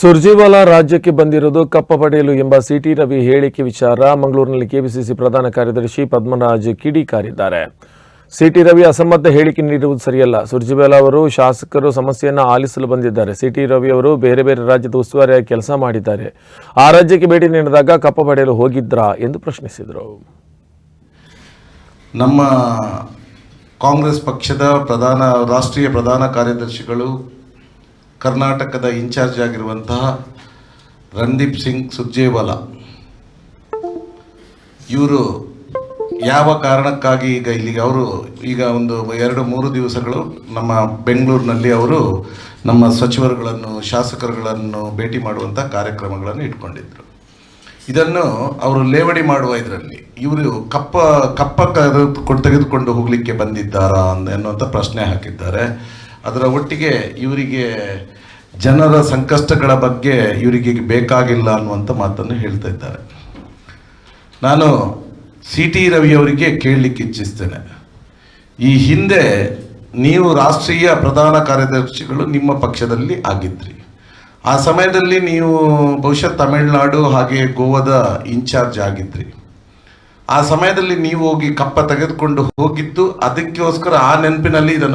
ಸುರ್ಜೇವಾಲಾ ರಾಜ್ಯಕ್ಕೆ ಬಂದಿರೋದು ಕಪ್ಪ ಪಡೆಯಲು ಎಂಬ ಸಿಟಿ ರವಿ ಹೇಳಿಕೆ ವಿಚಾರ. ಮಂಗಳೂರಿನಲ್ಲಿ ಕೆಪಿಸಿಸಿ ಪ್ರಧಾನ ಕಾರ್ಯದರ್ಶಿ ಪದ್ಮರಾಜ್ ಕಿಡಿಕಾರಿದ್ದಾರೆ. ಸಿಟಿ ರವಿ ಅಸಂಬದ್ಧ ಹೇಳಿಕೆ ನೀಡುವುದು ಸರಿಯಲ್ಲ. ಸುರ್ಜಿವಾಲಾ ಅವರು ಶಾಸಕರು ಸಮಸ್ಯೆಯನ್ನು ಆಲಿಸಲು ಬಂದಿದ್ದಾರೆ. ಸಿಟಿ ರವಿ ಅವರು ಬೇರೆ ಬೇರೆ ರಾಜ್ಯದ ಉಸ್ತುವಾರಿಯಾಗಿ ಕೆಲಸ ಮಾಡಿದ್ದಾರೆ. ಆ ರಾಜ್ಯಕ್ಕೆ ಭೇಟಿ ನೀಡಿದಾಗ ಕಪ್ಪ ಪಡೆಯಲು ಹೋಗಿದ್ರಾ ಎಂದು ಪ್ರಶ್ನಿಸಿದರು. ನಮ್ಮ ಕಾಂಗ್ರೆಸ್ ಪಕ್ಷದ ಪ್ರಧಾನ ರಾಷ್ಟ್ರೀಯ ಪ್ರಧಾನ ಕಾರ್ಯದರ್ಶಿಗಳು ಕರ್ನಾಟಕದ ಇನ್ಚಾರ್ಜ್ ಆಗಿರುವಂತಹ ರಣದೀಪ್ ಸಿಂಗ್ ಸುರ್ಜೇವಾಲ. ಇವರು ಯಾವ ಕಾರಣಕ್ಕಾಗಿ ಈಗ ಇಲ್ಲಿಗೆ ಅವರು ಈಗ ಒಂದು ಎರಡು ಮೂರು ದಿವಸಗಳು ನಮ್ಮ ಬೆಂಗಳೂರಿನಲ್ಲಿ ಅವರು ನಮ್ಮ ಸಚಿವರುಗಳನ್ನು, ಶಾಸಕರುಗಳನ್ನು ಭೇಟಿ ಮಾಡುವಂಥ ಕಾರ್ಯಕ್ರಮಗಳನ್ನು ಇಟ್ಕೊಂಡಿದ್ದರು ಇದನ್ನು ಅವರು ಲೇವಡಿ ಮಾಡುವ ಇದರಲ್ಲಿ ಇವರು ಕಪ್ಪ ಕಪ್ಪ ತೆಗೆದುಕೊಂಡು ಹೋಗಲಿಕ್ಕೆ ಬಂದಿದ್ದಾರಾ ಎನ್ನುವಂಥ ಪ್ರಶ್ನೆ ಹಾಕಿದ್ದಾರೆ. ಅದರ ಒಟ್ಟಿಗೆ ಇವರಿಗೆ ಜನರ ಸಂಕಷ್ಟಗಳ ಬಗ್ಗೆ ಇವರಿಗೆ ಬೇಕಾಗಿಲ್ಲ ಅನ್ನುವಂಥ ಮಾತನ್ನು ಹೇಳ್ತಾ ಇದ್ದಾರೆ. ನಾನು ಸಿ ಟಿ ರವಿಯವರಿಗೆ ಕೇಳಲಿಕ್ಕೆ ಇಚ್ಛಿಸ್ತೇನೆ. ಈ ಹಿಂದೆ ನೀವು ರಾಷ್ಟ್ರೀಯ ಪ್ರಧಾನ ಕಾರ್ಯದರ್ಶಿಗಳು ನಿಮ್ಮ ಪಕ್ಷದಲ್ಲಿ ಆಗಿದ್ರಿ. ಆ ಸಮಯದಲ್ಲಿ ನೀವು ಬಹುಶಃ ತಮಿಳುನಾಡು ಹಾಗೆ ಗೋವಾದ ಇನ್ಚಾರ್ಜ್ ಆಗಿದ್ರಿ. ಆ ಸಮಯದಲ್ಲಿ ನೀವು ಹೋಗಿ ಕಪ್ಪ ತೆಗೆದುಕೊಂಡು ಹೋಗಿದ್ದು ಅದಕ್ಕೋಸ್ಕರ ಆ ನೆನಪಿನಲ್ಲಿ ಇದನ್ನು